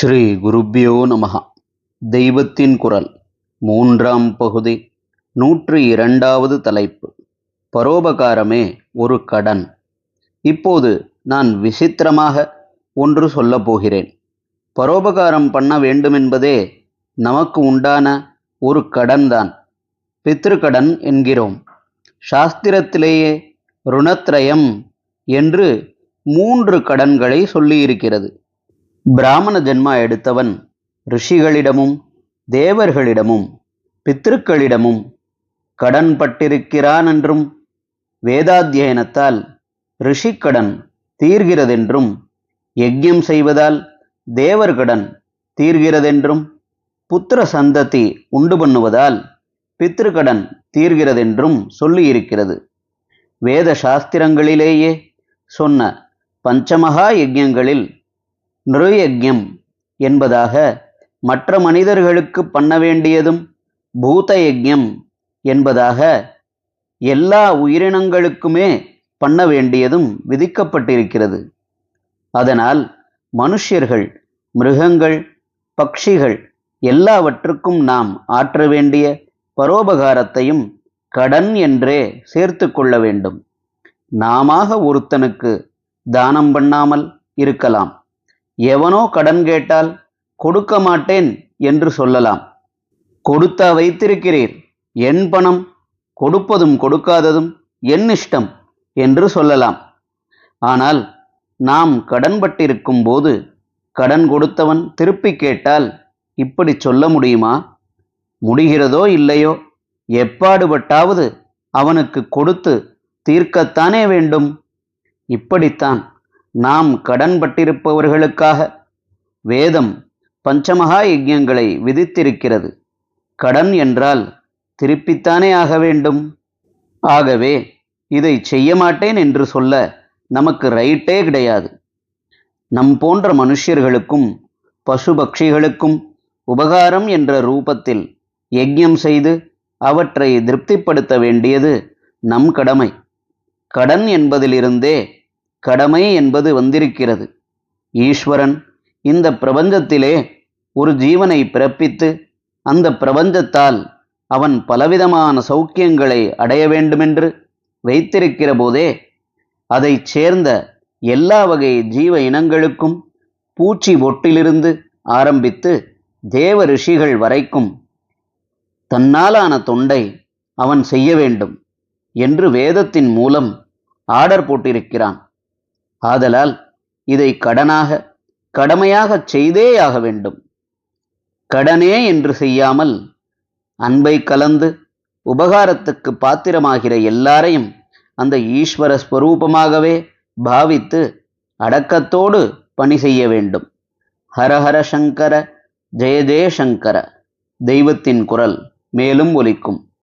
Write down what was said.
ஸ்ரீ குருப்பியோ நமக தெய்வத்தின் குரல் மூன்றாம் பகுதி நூற்றி இரண்டாவது தலைப்பு. பரோபகாரமே ஒரு கடன். இப்போது நான் விசித்திரமாக ஒன்று சொல்லப் போகிறேன். பரோபகாரம் பண்ண வேண்டுமென்பதே நமக்கு உண்டான ஒரு கடன்தான். பித்ருக்கடன் என்கிறோம். சாஸ்திரத்திலேயே ருணத்ரயம் என்று மூன்று கடன்களை சொல்லியிருக்கிறது. பிராமண ஜென்மா எடுத்தவன் ரிஷிகளிடமும் தேவர்களிடமும் பித்திருக்களிடமும் கடன் பட்டிருக்கிறான் என்றும் வேதாத்தியனத்தால் ரிஷிக்கடன் தீர்கிறதென்றும் யஜ்யம் செய்வதால் தேவர் கடன் தீர்கிறதென்றும் புத்திர சந்ததி உண்டு பண்ணுவதால் பித்திருக்கடன் தீர்கிறதென்றும் சொல்லியிருக்கிறது. வேத சாஸ்திரங்களிலேயே சொன்ன பஞ்சமகா யஜ்யங்களில் நிருயஜம் என்பதாக மற்ற மனிதர்களுக்கு பண்ண வேண்டியதும் பூதயஜம் என்பதாக எல்லா உயிரினங்களுக்குமே பண்ண வேண்டியதும் விதிக்கப்பட்டிருக்கிறது. அதனால் மனுஷ்யர்கள் மிருகங்கள் பக்ஷிகள் எல்லாவற்றுக்கும் நாம் ஆற்ற வேண்டிய பரோபகாரத்தையும் கடன் என்றே சேர்த்து கொள்ள வேண்டும். நாமாக ஒருத்தனுக்கு தானம் பண்ணாமல் இருக்கலாம். எவனோ கடன் கேட்டால் கொடுக்க மாட்டேன் என்று சொல்லலாம். கொடுத்தா வைத்திருக்கிறீர். என் பணம் கொடுப்பதும் கொடுக்காததும் என் இஷ்டம் என்று சொல்லலாம். ஆனால் நாம் கடன்பட்டிருக்கும் போது கடன் கொடுத்தவன் திருப்பி கேட்டால் இப்படி சொல்ல முடியுமா? முடிகிறதோ இல்லையோ? எப்பாடுபட்டாவது அவனுக்கு கொடுத்து தீர்க்கத்தானே வேண்டும்? இப்படித்தான் நாம் கடன்பட்டிருப்பவர்களுக்காக வேதம் பஞ்சமகா யஜ்யங்களை விதித்திருக்கிறது. கடன் என்றால் திருப்பித்தானே ஆக வேண்டும். ஆகவே இதை செய்ய மாட்டேன் என்று சொல்ல நமக்கு ரைட்டே கிடையாது. நம் போன்ற மனுஷர்களுக்கும் பசுபக்ஷிகளுக்கும் உபகாரம் என்ற ரூபத்தில் யஜ்யம் செய்து அவற்றை திருப்திப்படுத்த வேண்டியது நம் கடமை. கடன் என்பதிலிருந்தே கடமை என்பது வந்திருக்கிறது. ஈஸ்வரன் இந்த பிரபஞ்சத்திலே ஒரு ஜீவனை பிறப்பித்து அந்த பிரபஞ்சத்தால் அவன் பலவிதமான சௌக்கியங்களை அடைய வேண்டுமென்று வைத்திருக்கிற போதே அதைச் சேர்ந்த எல்லா வகை ஜீவ இனங்களுக்கும் பூச்சி ஒட்டிலிருந்து ஆரம்பித்து தேவ ரிஷிகள் வரைக்கும் தன்னாலான தொண்டை அவன் செய்ய வேண்டும் என்று வேதத்தின் மூலம் ஆர்டர் போட்டிருக்கிறான். ஆதலால் இதை கடனாக கடமையாகச் செய்தேயாக வேண்டும். கடனே என்று செய்யாமல் அன்பை கலந்து உபகாரத்துக்கு பாத்திரமாகிற எல்லாரையும் அந்த ஈஸ்வர ஸ்வரூபமாகவே பாவித்து அடக்கத்தோடு பணி செய்ய வேண்டும். ஹரஹர சங்கர ஜெயதே சங்கர தெய்வத்தின் குரல் மேலும் ஒலிக்கும்.